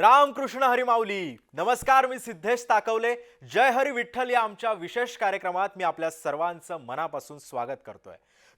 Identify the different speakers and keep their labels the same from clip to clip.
Speaker 1: रामकृष्ण हरिमाऊली. नमस्कार मी सिद्धेश ताकवले. जय हरी विठ्ठल या आमच्या विशेष कार्यक्रमात मी आपल्या सर्वांचं मनापासून स्वागत करतोय.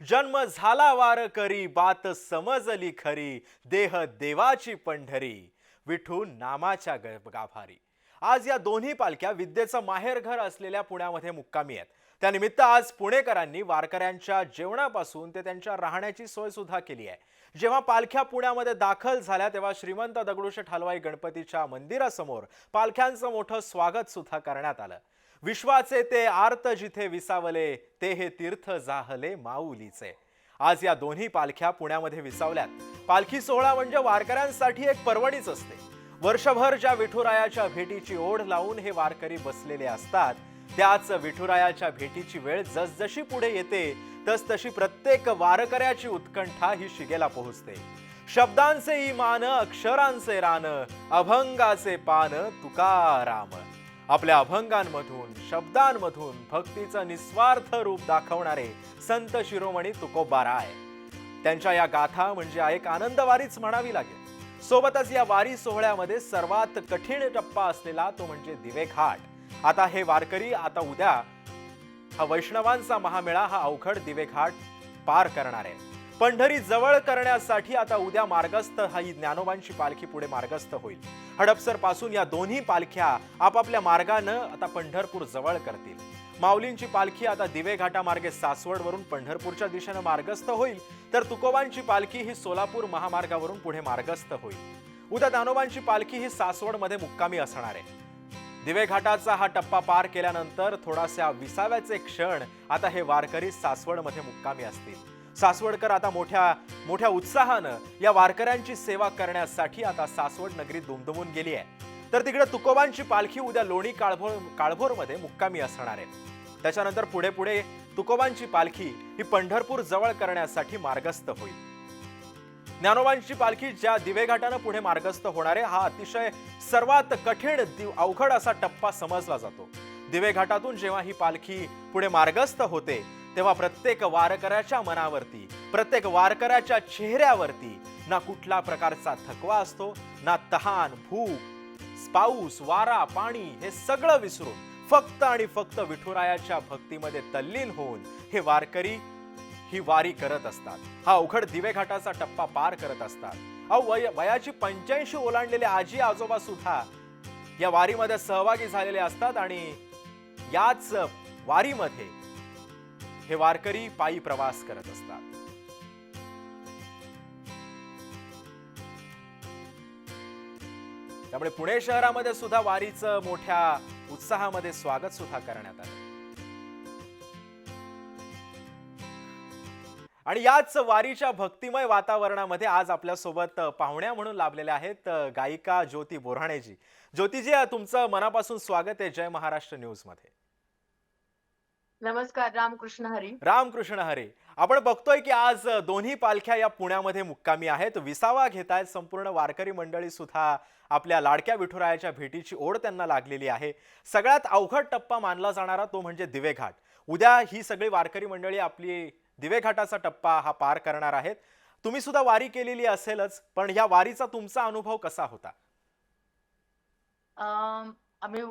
Speaker 1: जन्म झाला वार करी बात समजली खरी देह देवाची पंढरी. विठू नामाच्या ग- गाभारी आज या दोन्ही पालख्या विद्येचं माहेरघर असलेल्या पुण्यामध्ये मुक्कामी आहेत. त्यानिमित्त आज पुणेकरांनी वारकऱ्यांच्या जेवणापासून ते त्यांच्या राहण्याची सोय सुद्धा केली आहे. जेव्हा पालख्या पुण्यामध्ये दाखल झाल्या तेव्हा श्रीमंत दगडूशेठ हलवाई गणपतीच्या मंदिरासमोर पालख्यांचं मोठं स्वागत सुद्धा करण्यात आलं. विश्वाचे ते आर्त जिथे विसावले ते हे तीर्थ जाहले माऊलीचे. आज या दोन्ही पालख्या पुण्यामध्ये विसावल्यात. पालखी सोहळा म्हणजे वारकऱ्यांसाठी एक पर्वणीच असते. वर्षभर ज्या विठुरायाच्या भेटीची ओढ लावून हे वारकरी बसलेले असतात त्याच विठुरायाच्या भेटीची वेळ जसजशी पुढे येते तसतशी प्रत्येक वारकऱ्याची उत्कंठा ही शिगेला पोहोचते. शब्दांचे इमान अक्षरांचे रान अभंगाचे पान तुकाराम. आपल्या अभंगांमधून शब्दांमधून भक्तीचं निस्वार्थ रूप दाखवणारे संत शिरोमणी तुकोबाराय. त्यांच्या या गाथा म्हणजे एक आनंदवारीच म्हणावी लागेल. सोबतच या वारी सोहळ्यामध्ये सर्वात कठीण टप्पा असलेला तो म्हणजे दिवे घाट. आता हे वारकरी आता उद्या हा वैष्णवांचा महामेळा हा अवघड दिवेघाट पार करणार आहे. पंढरी जवळ करण्यासाठी आता उद्या मार्गस्थ हा ही ज्ञानोबांची पालखी पुढे मार्गस्थ होईल. हडपसरपासून या दोन्ही पालख्या आपापल्या मार्गानं आता पंढरपूर जवळ करतील. माऊलींची पालखी आता दिवे घाटामार्गे सासवडवरून पंढरपूरच्या दिशेनं मार्गस्थ होईल तर तुकोबांची पालखी ही सोलापूर महामार्गावरून पुढे मार्गस्थ होईल. उद्या दानोबांची पालखी ही सासवडमध्ये मुक्कामी असणार आहे. दिवे घाटाचा हा टप्पा पार केल्यानंतर थोडासा विसाव्याचे क्षण आता हे वारकरी सासवडमध्ये मुक्कामी असतील. सासवडकर आता मोठ्या मोठ्या उत्साहानं या वारकऱ्यांची सेवा करण्यासाठी आता सासवड नगरी दुमदुमून गेली आहे. तर तिकडे तुकोबांची पालखी उद्या लोणी काळभोर काळभोरमध्ये मुक्कामी असणार आहे. त्याच्यानंतर पुढे पुढे तुकोबांची पालखी ही पंढरपूर जवळ करण्यासाठी मार्गस्थ होईल. ज्ञानोबांची पालखी ज्या दिवे घाटानं पुढे मार्गस्थ होणार आहे हा अतिशय सर्वात कठीण दिव- अवघड असा टप्पा समजला जातो. दिवे घाटातून जेव्हा ही पालखी पुढे मार्गस्थ होते तेव्हा प्रत्येक वारकऱ्याच्या मनावरती प्रत्येक वारकऱ्याच्या चेहऱ्यावरती ना कुठला प्रकारचा थकवा असतो ना तहान भूक पाऊस वारा पाणी हे सगळं विसरून फक्त आणि फक्त विठुरायाच्या भक्तीमध्ये तल्लीन होऊन हे वारकरी ही वारी करत असतात. हा अवघड दिवे घाटाचा टप्पा पार करत असतात. अहो वय वयाची पंच्याऐंशी ओलांडलेले आजी आजोबा सुद्धा या वारीमध्ये सहभागी झालेले असतात आणि याच वारीमध्ये हे वारकरी पायी प्रवास करत असतात. त्यामुळे पुणे शहरामध्ये सुद्धा वारीचं मोठ्या उत्साहामध्ये स्वागत सुद्धा करण्यात आलं. आणि याच वारीच्या भक्तिमय वातावरणामध्ये आज आपल्यासोबत पाहुण्या म्हणून लाभलेल्या आहेत गायिका ज्योती बोऱ्हाणेजी ज्योतीजी तुमचं मनापासून स्वागत आहे जय महाराष्ट्र न्यूजमध्ये
Speaker 2: नमस्कार रामकृष्ण हरी.
Speaker 1: रामकृष्ण हरे. आपण बघतोय की आज दोन्ही पालख्या या पुण्यामध्ये मुक्कामी आहेत. विसावा घेत आहेत संपूर्ण वारकरी मंडळी सुद्धा आपल्या लाडक्या विठुरायाच्या भेटीची ओढ त्यांना लागलेली आहे. सगळ्यात अवघड टप्पा मानला जाणारा तो म्हणजे दिवेघाट. उद्या ही सगळी वारकरी मंडळी आपली दिवेघाटाचा टप्पा हा पार करणार आहेत. तुम्ही सुद्धा वारी केलेली असेलच पण या वारीचा तुमचा अनुभव कसा होता?
Speaker 2: आम्ही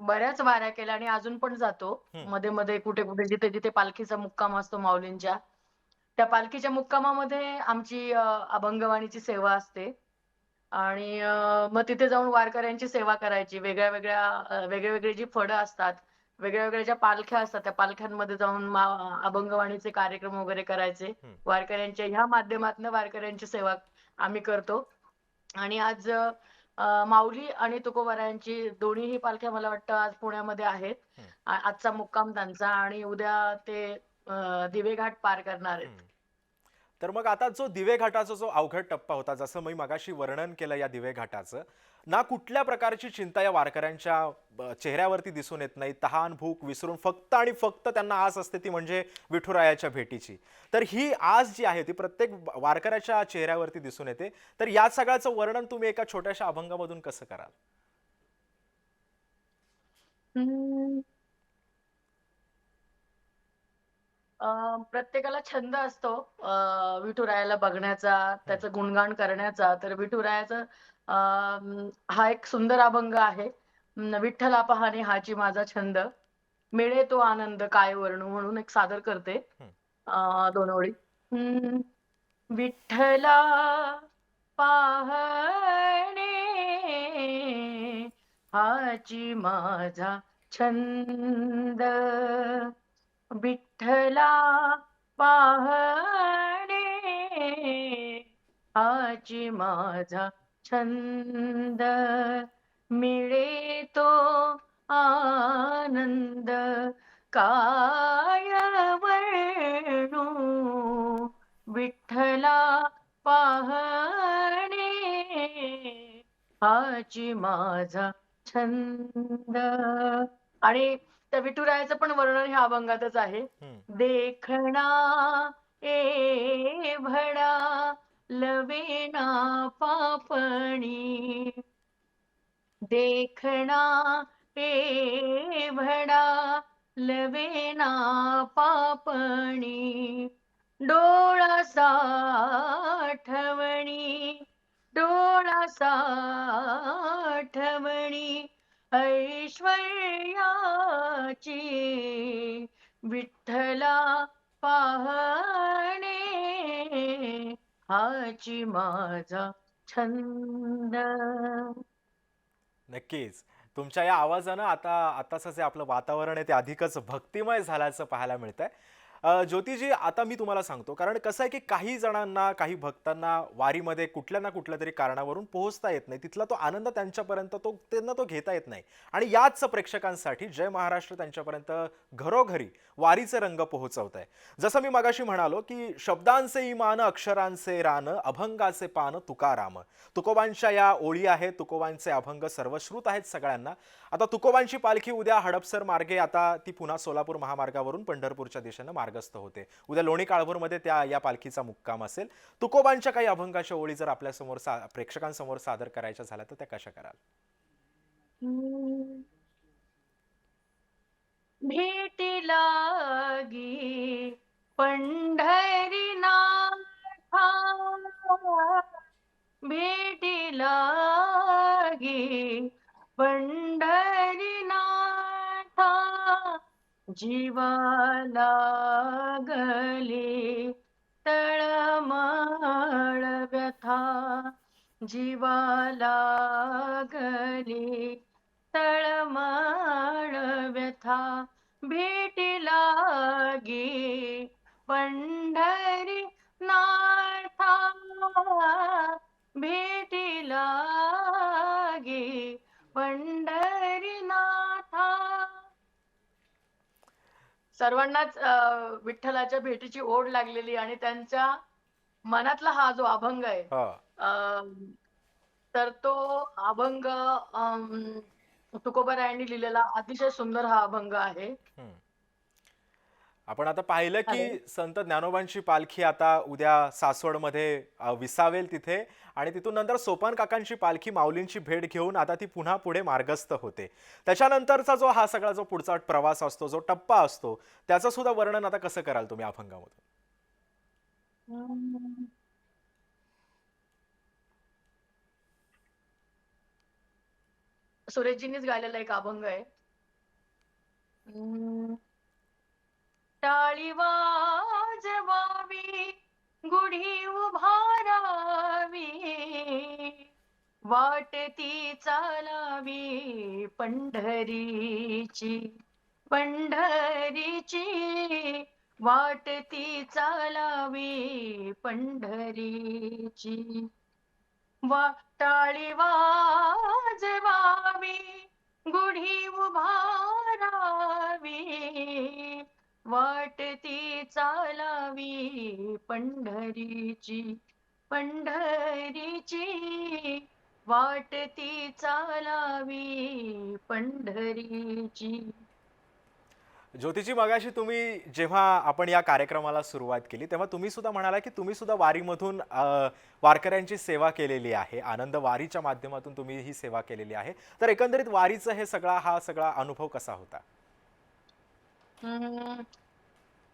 Speaker 2: बऱ्याच वाऱ्या केल्या आणि अजून पण जातो. मध्ये मध्ये कुठे कुठे जिथे जिथे पालखीचा मुक्काम असतो माऊलींच्या. त्या पालखीच्या मुक्कामामध्ये आमची अभंगवाणीची सेवा असते. आणि मग तिथे जाऊन वारकऱ्यांची सेवा करायची. वेगळ्या वेगळ्या वेगळे वेगळे जी फळं असतात वेगळ्या वेगळ्या ज्या पालख्या असतात त्या पालख्यांमध्ये जाऊन अभंगवाणीचे कार्यक्रम वगैरे करायचे. वारकऱ्यांच्या ह्या माध्यमातून वारकऱ्यांची सेवा आम्ही करतो. आणि आज माऊली आणि तुकोबारायांची दोन्हीही पालख्या मला वाटतं आज पुण्यामध्ये आहेत. आजचा मुक्काम त्यांचा आणि उद्या ते दिवेघाट पार करणार आहेत.
Speaker 1: तर मग आता जो दिवे घाटाचा जो अवघड टप्पा होता जसं मी मगाशी वर्णन केलं या दिवे घाटाचं ना कुठल्या प्रकारची चिंता या वारकऱ्यांच्या चेहऱ्यावरती दिसून येत नाही. तहान भूक विसरून फक्त आणि फक्त त्यांना आस असते ती म्हणजे विठुरायाच्या भेटीची. तर ही आस जी आहे ती प्रत्येक वारकऱ्याच्या चेहऱ्यावरती दिसून येते. तर या सगळ्याचं वर्णन तुम्ही एका छोट्याशा अभंगामधून कसं कराल
Speaker 2: हम्म. अं, प्रत्येकाला छंद असतो विठुरायाला बघण्याचा त्याचं गुणगान करण्याचा. तर विठुरायाचं अं, हा एक सुंदर अभंग आहे. विठ्ठला पहाणे हाची माझा छंद. मिळे तो आनंद काय वर्णू म्हणून एक सादर करते. अं, दोन ओळी हम्म. विठ्ठला पाहणे हाची माझा छंद. विठ्ठला पाहणे. हाची माझा छंद मिळे तो आनंद. काय वर्णू विठ्ठला पाहणे. हाची माझा छंद. आणि त्या विठुरायाचं पण वर्णन ह्या अभंगातच आहे. देखणा एवढा लवेना पापणी. देखणा एवढा लवेना पापणी. डोळा साठवणी डोळा साठवणी ऐश्वर्याची विठ्ठला पाहणे हाची माझा छंद.
Speaker 1: नक्कीच. तुमच्या या आवाजानं आता आताचं जे आपलं वातावरण आहे ते अधिकच भक्तिमय झाल्याचं पाहायला मिळतंय. ज्योतिजी आता मी तुम्हाला सांगतो. कारण कसं आहे की काही जणांना काही भक्तांना वारीमध्ये कुठल्या ना कुठल्या तरी कारणावरून पोहोचता येत नाही. तिथला तो आनंद त्यांच्यापर्यंत तो त्यांना तो घेता येत नाही. आणि याच प्रेक्षकांसाठी जय महाराष्ट्र त्यांच्यापर्यंत घरोघरी वारीचे रंग पोहोचवत आहे. जसं मी मगाशी म्हणालो की शब्दांचे इमान अक्षरांचे रान अभंगाचे पान तुकाराम. तुकोबांच्या या ओळी आहेत तुकोबांचे अभंग सर्वश्रुत आहेत सगळ्यांना. आता तुकोबांची पालखी उद्या हडपसर मार्गे आता ती पुन्हा सोलापूर महामार्गावरून पंढरपूरच्या दिशेनं मार्गस्थ होते. उद्या लोणी काळभोरमध्ये त्या या पालखीचा मुक्काम असेल. तुकोबांच्या काही अभंगाच्या ओळी जर आपल्यासमोर सा प्रेक्षकांसमोर सादर करायच्या झाल्या तर त्या कशा कराल?
Speaker 2: भेटी लागी पंढरीनाथा भेटी लागी पंढरीनाथा जीवाला गली तळमळ व्यथा. जीवाला गली तळमळ व्यथा. भेटी लागी पंढरी नाथा भेटी लागी पंढरी नाथा सर्वांनाच विठ्ठलाच्या भेटीची ओढ लागलेली आणि त्यांच्या मनातला हा जो अभंग आहे
Speaker 1: हा
Speaker 2: तर तो अभंग तुकोबारायांनी लिहिलेला अतिशय सुंदर हा अभंग आहे.
Speaker 1: आपण आता पाहिलं की. संत ज्ञानोबांची पालखी आता उद्या सासवडमध्ये विसावेल तिथे आणि तिथून नंतर सोपान काकांची पालखी माऊलींची भेट घेऊन आता ती पुन्हा पुढे मार्गस्थ होते त्याच्यानंतरचा जो हा सगळा जो पुढचा प्रवास असतो जो टप्पा असतो त्याचं सुद्धा वर्णन आता कसं कराल तुम्ही अभंगामधून.
Speaker 2: सुरेशजींनीच गायलेला एक अभंग आहे. टाळी वाजवावी गुढी उभारावी वाट ती चालावी पंढरीची पंढरीची वाट ती चालावी पंढरीची. वा टाळी वाजवावी गुढी उभारावी वाट ती चालावी पंढरीची पंढरीची. वाट ती चालावी पंढरीची.
Speaker 1: ज्योतिजी मगाशी तुम्ही जेव्हा आपण या कार्यक्रमाला सुरुवात केली तेव्हा तुम्ही सुद्धा म्हणाला की तुम्ही सुद्धा वारीमधून वारकऱ्यांची सेवा केलेली आहे. आनंद वारीच्या माध्यमातून तुम्ही ही सेवा केलेली आहे. तर एकंदरीत वारीचं हे सगळा हा सगळा अनुभव कसा होता?
Speaker 2: हम्म,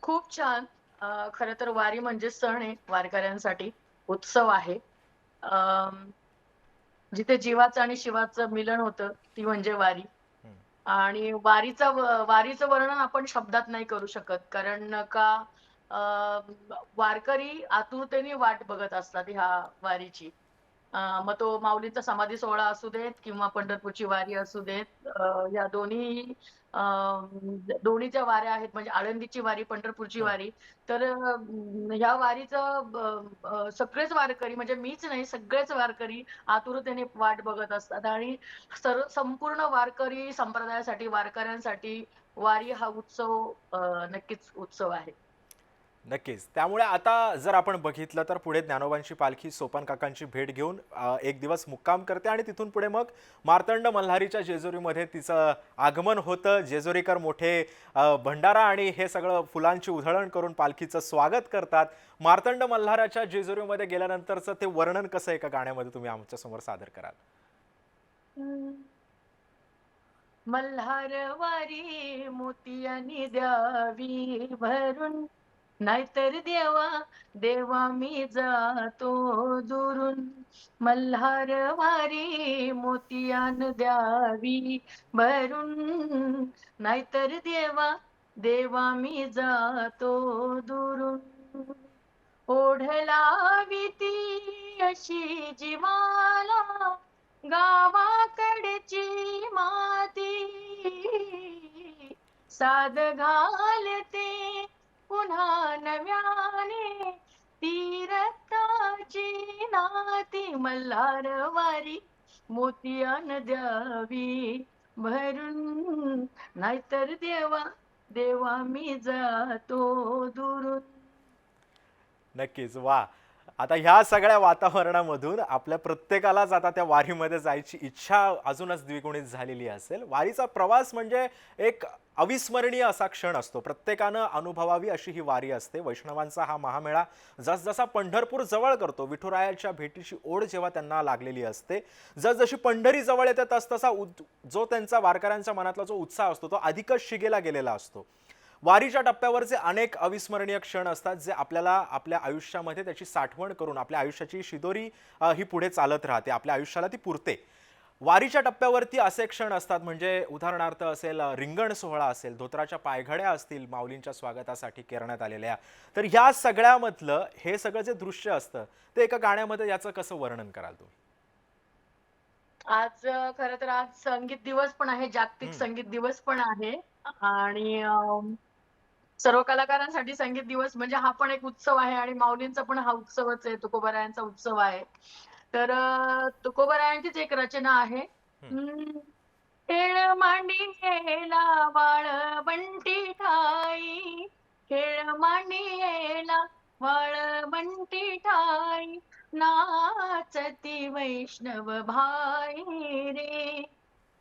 Speaker 2: खूप छान. अं, खरं तर वारी म्हणजे सण आहे वारकऱ्यांसाठी. उत्सव आहे. अं, जिथे जीवाचं आणि शिवाचं मिलन होतं ती म्हणजे वारी. आणि वारीचा व- वारीचं वर्णन आपण शब्दात नाही करू शकत. कारण का अं, वारकरी आतुरतेने वाट बघत असतात ह्या वारीची. मग तो माऊलीचा समाधी सोहळा असू देत किंवा पंढरपूरची वारी असू देत या दोन्ही अं, दोन्हीच्या वाऱ्या आहेत. म्हणजे आळंदीची वारी पंढरपूरची. वारी. तर ह्या वारीचं सगळेच वारकरी म्हणजे मीच नाही सगळेच वारकरी आतुरतेने वाट बघत असतात. आणि सर्व संपूर्ण वारकरी संप्रदायासाठी वारकऱ्यांसाठी वारी हा उत्सव नक्कीच उत्सव आहे.
Speaker 1: नक्कीच. त्यामुळे आता जर आपण बघितलं तर पुढे ज्ञानोबांची पालखी सोपान काकांची भेट घेऊन एक दिवस मुक्काम करते आणि तिथून पुढे मग मार्तंड मल्हारीच्या जेजुरीमध्ये तिचं आगमन होतं. जेजुरीकर मोठे भंडारा आणि हे सगळं फुलांची उधळण करून पालखीचं स्वागत करतात. मार्तंड मल्हाराच्या जेजुरीमध्ये गेल्यानंतरचं ते वर्णन कसं एका गाण्यामध्ये तुम्ही आमच्यासमोर सादर कराल?
Speaker 2: मल्हार वारी मोतियानी द्यावी भरून नाहीतर देवा देवा मी जातो दुरून. मल्हार वारी मोतियान द्यावी भरून. नाहीतर देवा देवा मी जातो दुरून. ओढलावी ती अशी जीवाला गावाकडची माती. साद घालते पुन्हा नव्याने ती रक्ताची नाती मल्हार वारी मोतियान द्यावी भरून. नाहीतर देवा देवा मी जातो दुरून.
Speaker 1: नक्कीच. वा. आता ह्या सगळ्या वातावरणामधून आपल्या प्रत्येकालाच आता त्या वारीमध्ये जायची इच्छा अजूनच द्विगुणित झालेली असेल. वारीचा प्रवास म्हणजे एक अविस्मरणीय असा क्षण असतो. प्रत्येकानं अनुभवावी अशी ही वारी असते. वैष्णवांचा हा महामेळा जसजसा पंढरपूर जवळ करतो विठुरायाच्या भेटीची ओढ जेव्हा त्यांना लागलेली असते जसजशी पंढरी जवळ येते तसतसा उद- जो त्यांचा वारकऱ्यांच्या मनातला जो उत्साह असतो तो अधिकच शिगेला गेलेला असतो. वारीच्या टप्प्यावरचे अनेक अविस्मरणीय क्षण असतात जे आपल्याला आपल्या आयुष्यामध्ये त्याची साठवण करून आपल्या आयुष्याची शिदोरी ही पुढे चालत राहते. आपल्या आयुष्याला ती पुरते. वारीच्या टप्प्यावरती असे क्षण असतात म्हणजे उदाहरणार्थ असेल रिंगण सोहळा असेल धोत्राच्या पायघड्या असतील माऊलींच्या स्वागतासाठी करण्यात आलेल्या. तर ह्या सगळ्यामधलं हे सगळं जे दृश्य असतं ते एका गाण्यामध्ये याचं कसं वर्णन कराल तुम्ही?
Speaker 2: आज खर तर आज संगीत दिवस पण आहे जागतिक. संगीत दिवस पण आहे. आणि सर्व कलाकारांसाठी संगीत दिवस म्हणजे हा पण एक उत्सव आहे आणि माऊलींचा पण हा उत्सवच आहे तुकोबारायांचा उत्सव आहे. तर तुकोबारायांचीच एक रचना आहे. खेळ मांडियेला वाळ बंटी ठाई. खेळ मांडियेला वाळ बंटी ठाई. नाचती वैष्णव भाई रे.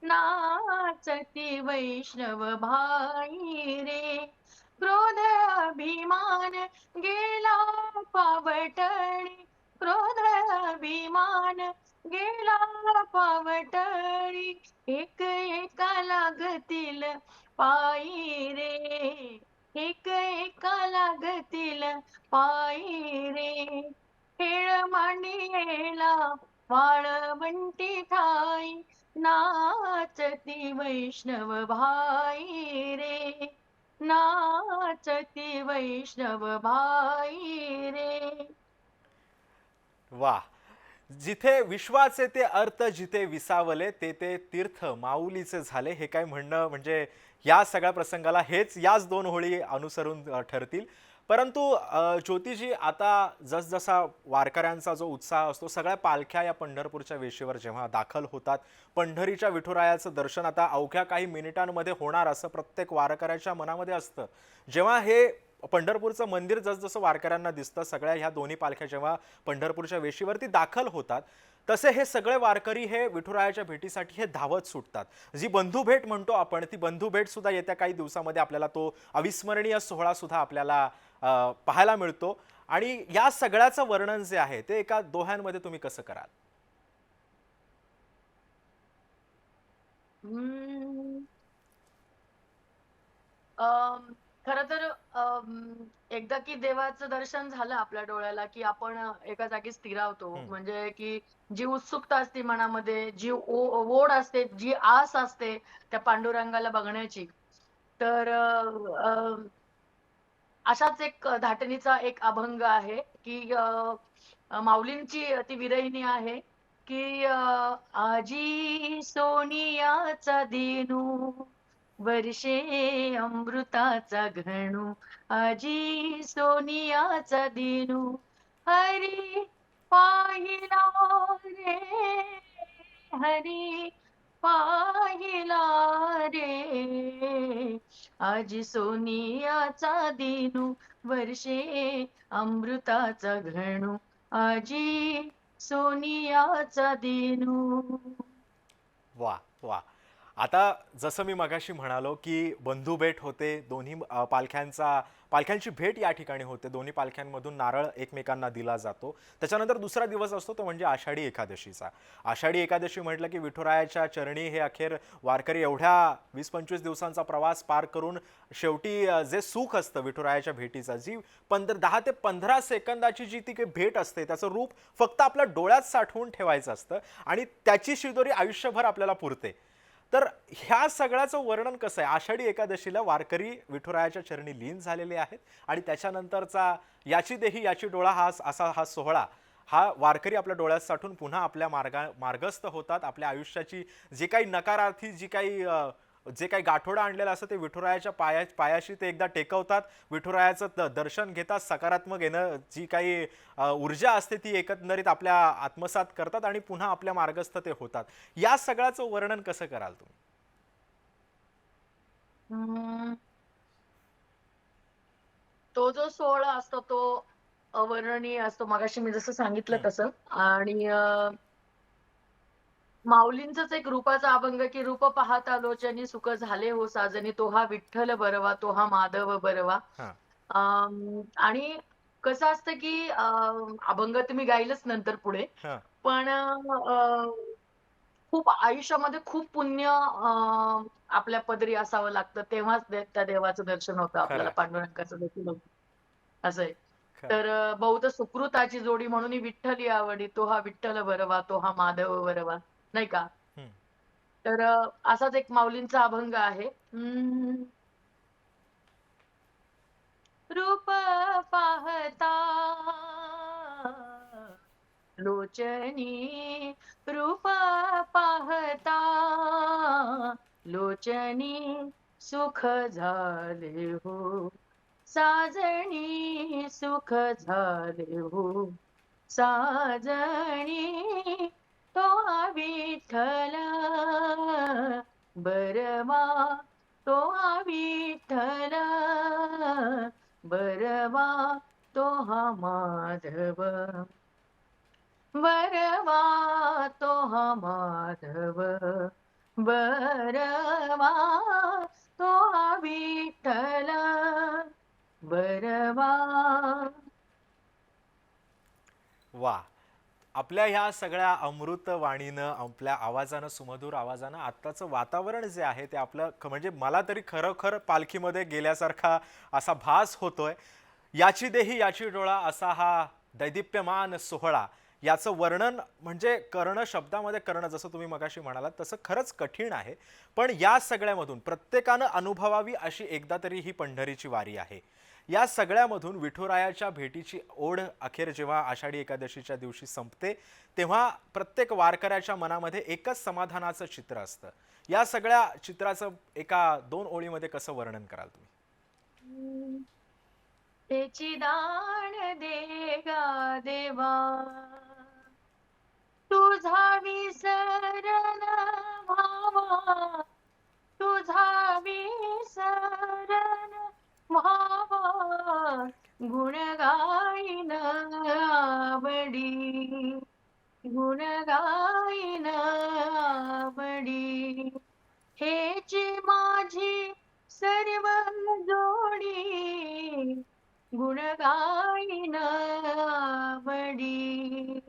Speaker 2: नाचती वैष्णव भाई रे. क्रोध अभिमान गेला पावटणी. क्रोध अभिमान गेला पावटळी एक एका लागतील पायी रे. एक एका लागतील पायी रे. खेळ मांडियेला वाळवंटी ठाई नाचती वैष्णव भाई रे. नाचती वैष्णव बाई रे.
Speaker 1: वा. जिथे विश्वाचे ते अर्थ जिथे विसावले ते ते तीर्थ माऊलीचे झाले. हे काय म्हणणं म्हणजे या सगळ्या प्रसंगाला हेच याच दोन होळी अनुसरून ठरतील. परंतु ज्योतिजी आता जसजसा वारकऱ्यांचा जो उत्साह असतो सगळ्या पालख्या या पंढरपूरच्या वेशीवर जेव्हा दाखल होतात पंढरीच्या विठुरायाचं दर्शन आता अवघ्या काही मिनिटांमध्ये होणार असं प्रत्येक वारकऱ्याच्या मनामध्ये असतं. जेव्हा हे पंढरपूरचं मंदिर जसजसं वारकऱ्यांना दिसतं सगळ्या ह्या दोन्ही पालख्या जेव्हा पंढरपूरच्या वेशीवरती दाखल होतात तसे हे सगळे वारकरी हे विठुरायाच्या भेटीसाठी हे धावत सुटतात. जी बंधू भेट म्हणतो आपण ती बंधू भेट सुद्धा येत्या काही दिवसामध्ये आपल्याला तो अविस्मरणीय सोहळा सुद्धा आपल्याला पाहायला मिळतो. आणि या सगळ्याचं वर्णन जे आहे ते एका दोह्यांमध्ये तुम्ही कसं कराल?
Speaker 2: खरं तर एकदा की देवाचं दर्शन झालं आपल्या डोळ्याला की आपण एका जागी स्थिरावतो. म्हणजे की जी उत्सुकता असते मनामध्ये जी ओढ असते जी आस असते त्या पांडुरंगाला बघण्याची. तर अशाच एक धाटणीचा एक अभंग आहे की माऊलींची ती विरहिणी आहे की आजी सोनियाचा दिनू वर्षे अमृताचा घणू आजी सोनियाचा दिनू हरी पाहिला रे हरी पाहिला रे. आजी सोनियाचा दिनू वर्षे अमृताचा घणू. आजी सोनियाचा दिनू.
Speaker 1: वा वा. आता जसं मी मगाशी म्हणालो की बंधू भेट होते दोन्ही पालख्यांचा पालख्यांची भेट या ठिकाणी होते. दोन्ही पालख्यांमधून नारळ एकमेकांना दिला जातो. त्याच्यानंतर दुसरा दिवस असतो तो म्हणजे आषाढी एकादशीचा. आषाढी एकादशी म्हटलं की विठुरायाच्या चरणी हे अखेर वारकरी एवढ्या वीस पंचवीस दिवसांचा प्रवास पार करून शेवटी जे सुख असतं विठुरायाच्या भेटीचं जी पंधरा दहा ते पंधरा सेकंदाची जी ती काही भेट असते त्याचं रूप फक्त आपल्या डोळ्यात साठवून ठेवायचं असतं आणि त्याची शिदोरी आयुष्यभर आपल्याला पुरते. तर ह्या सगळ्याचं वर्णन कसं आहे? आषाढी एकादशीला वारकरी विठुरायाच्या चरणी लीन झालेले आहेत आणि त्याच्यानंतरचा याची देही याची डोळा हा असा हा सोहळा हा वारकरी आपल्या डोळ्यात साठून पुन्हा आपल्या मार्गा मार्गस्थ होतात. आपल्या आयुष्याची जी काही नकारार्थी जी काही जे काही गाठोडं आणलेलं असतं ते विठुरायाच्या पाया पायाशी ते एकदा टेकवतात. विठुरायाचं दर्शन घेतात. सकारात्मक येणं जी काही ऊर्जा असते ती एकंदरीत आपल्या आत्मसात करतात आणि पुन्हा आपल्या मार्गस्थ ते होतात. या सगळ्याचं वर्णन कसं कराल तुम्ही.
Speaker 2: तो जो सोहळा असतो तो अवर्णनीय असतो. मगाशी मी जसं सांगितलं. तसं. आणि माऊलींचंच एक रूपाचा अभंग की रूप पाहता लोचनी सुख झाले हो साजनी तो हा विठ्ठल बरवा तो हा माधव बरवा. आणि कसं असतं की अभंग तर मी गाईलच नंतर पुढे. पण खूप आयुष्यामध्ये खूप पुण्य आपल्या पदरी असावं लागतं. तेव्हाच त्या देवाचं दर्शन होतं आपल्याला. पांडुरंगाचं देखील होतं. असं आहे. तर बहुत सुकृताची जोडी म्हणून ही विठ्ठली आवडी. तो हा विठ्ठल बरवा तो हा माधव बरवा. नाही का. तर असाच एक माऊलींचा अभंग आहे हम्म. रूप पाहता लोचनी रूप पाहता लोचनी सुख झाले हो साजणी सुख झाले हो साजणी तो विठ्ठल बरवा तो हा विठ्ठल बरवा तो हा माधव. बरवा तो हा माधव. बरवा तो हा विठ्ठल बरवा.
Speaker 1: वा. आपल्या ह्या सगळ्या अमृत वाणीनं आपल्या आवाजानं सुमधूर आवाजानं आत्ताचं वातावरण जे आहे ते आपलं म्हणजे मला तरी खरोखर पालखीमध्ये गेल्यासारखा असा भास होतोय. याची देही याची डोळा असा हा दैदिप्यमान सोहळा याचं वर्णन म्हणजे करणं शब्दामध्ये करणं जसं तुम्ही मगाशी म्हणालात तसं खरंच कठीण आहे. पण या सगळ्यामधून प्रत्येकानं अनुभवावी अशी एकदा तरी ही पंढरीची वारी आहे. या सगळ्यामधून विठुरायाच्या भेटीची ओढ अखेर जेव्हा आषाढी एकादशीच्या दिवशी संपते तेव्हा प्रत्येक वारकऱ्याच्या मनामध्ये एकच समाधानाचं चित्र असतं. या सगळ्या चित्राचं एका दोन ओळीमध्ये कसं वर्णन कराल तुम्ही?
Speaker 2: त्याची दान दे गा देवा. तुझा विसरण भावा तुझा विसरण व्हावा गुण गाईन आवडी गुण आवडी. हेची माझी सर्व जोडी गुण बडी आवडी.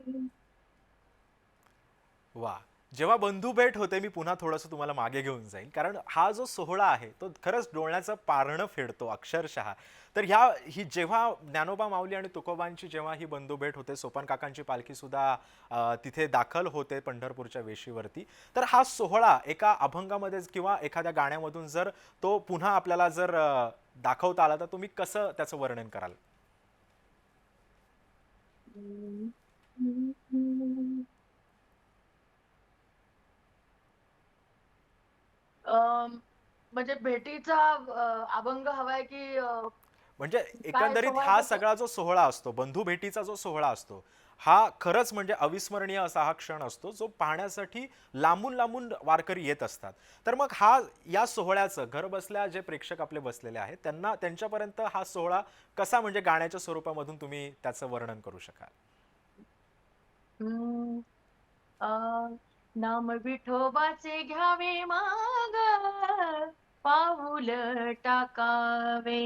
Speaker 1: वा जेव्हा बंधू भेट होते मी पुन्हा थोडंसं तुम्हाला मागे घेऊन जाईल कारण हा जो सोहळा आहे तो खरंच डोळ्याचं पारणं फेडतो अक्षरशः. तर ह्या ही जेव्हा ज्ञानोबा माऊली आणि तुकोबांची जेव्हा ही बंधू भेट होते सोपान काकांची पालखी सुद्धा तिथे दाखल होते पंढरपूरच्या वेशीवरती. तर हा सोहळा एका अभंगामध्ये किंवा एखाद्या गाण्यामधून जर तो पुन्हा आपल्याला जर दाखवता आला तर तुम्ही कसं त्याचं वर्णन कराल?
Speaker 2: म्हणजे भेटीचा अभंग हवाय की
Speaker 1: म्हणजे एकंदरीत हा सगळा जो सोहळा असतो बंधू भेटीचा जो सोहळा असतो हा खरंच म्हणजे अविस्मरणीय असा हा क्षण असतो जो पाहण्यासाठी लांबून लांबून वारकरी येत असतात. तर मग हा या सोहळ्याचं घर बसल्या जे प्रेक्षक आपले बसलेले आहेत त्यांना त्यांच्यापर्यंत हा सोहळा कसा म्हणजे गाण्याच्या स्वरूपामधून तुम्ही त्याचं वर्णन करू शकाल?
Speaker 2: नाम विठोबाचे घ्यावे माग पाऊल टाकावे.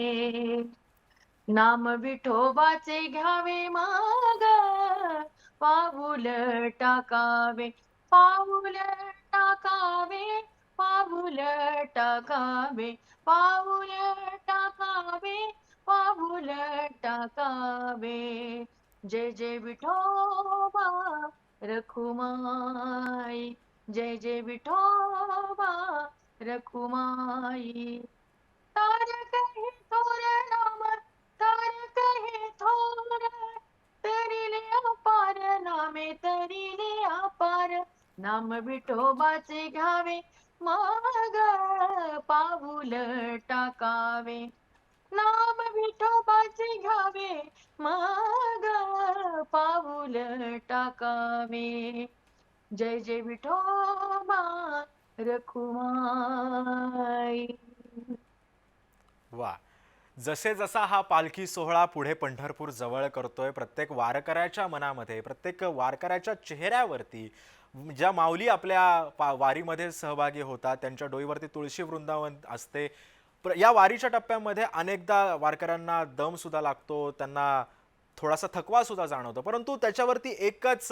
Speaker 2: नाम विठोबाचे घ्यावे माग पाऊल टाकावे. पाऊल टाकावे पाऊल टाकावे. पाऊल टाकावे पाऊल टाकावे. जय जय विठोबा रखुमाई जय जय विठोबा रखुमाई। तारक हे थोर नाम तारक हे थोर तरिले अपार नामे तरिले अपार। नाम विठोबाचे घ्यावे मग पाऊल टाकावे। नाम विठोबाचे घ्यावे मग पाऊल टाकावे जय जय विठोबा रखुमाई.
Speaker 1: वा. जसे जसा हा पालखी सोहळा पुढे पंढरपूर जवळ करतोय प्रत्येक वारकऱ्याच्या मनामध्ये प्रत्येक वारकऱ्याच्या चेहऱ्यावरती ज्या माऊली आपल्या पा वारीमध्ये सहभागी होतात त्यांच्या डोईवरती तुळशी वृंदावन असते. या वारीच्या टप्प्यामध्ये अनेकदा वारकऱ्यांना दम सुद्धा लागतो त्यांना थोडासा थकवा सुद्धा जाणवतो. परंतु त्याच्यावरती एकच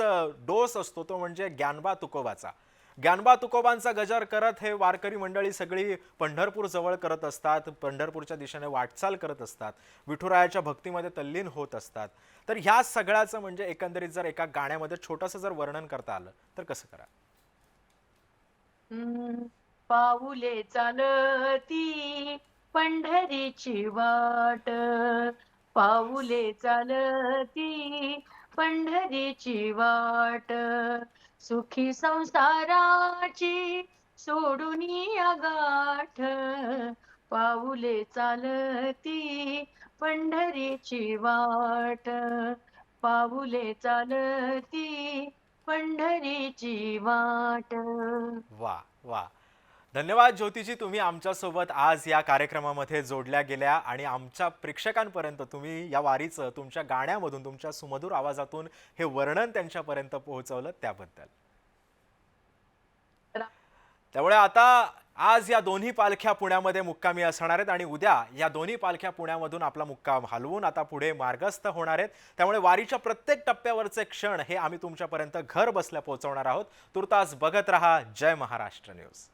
Speaker 1: डोस असतो तो म्हणजे ज्ञानबा तुकोबाचा. ज्ञानबा तुकोबांचा गजर करत हे वारकरी मंडळी सगळी पंढरपूर जवळ करत असतात पंढरपूरच्या दिशेने वाटचाल करत असतात विठुरायाच्या भक्तीमध्ये तल्लीन होत असतात. तर ह्या सगळ्याचं म्हणजे एकंदरीत जर एका गाण्यामध्ये छोटंसं जर वर्णन करता आलं तर कसं करा?
Speaker 2: हम्म, पाऊले चालती पंढरीची वाट. पाऊले चालती पंढरीची वाट. सुखी संसाराची सोडून गाठ. पाऊले चालती पंढरीची वाट. पाऊले चालती पंढरीची वाट.
Speaker 1: वा वा. धन्यवाद ज्योतिजी तुम्ही आमच्यासोबत आज या कार्यक्रमामध्ये जोडल्या गेल्या आणि आमच्या प्रेक्षकांपर्यंत तुम्ही या वारीचं तुमच्या गाण्यामधून तुमच्या सुमधुर आवाजातून हे वर्णन त्यांच्यापर्यंत पोहोचवलं त्याबद्दल. त्यामुळे आता आज या दोन्ही पालख्या पुण्यामध्ये मुक्कामी असणार आहेत आणि उद्या या दोन्ही पालख्या पुण्यामधून आपला मुक्काम हलवून आता पुढे मार्गस्थ होणार आहेत. त्यामुळे वारीच्या प्रत्येक टप्प्यावरचे क्षण हे आम्ही तुमच्यापर्यंत घर बसल्या पोहोचवणार आहोत. तुर्तास बघत रहा जय महाराष्ट्र न्यूज.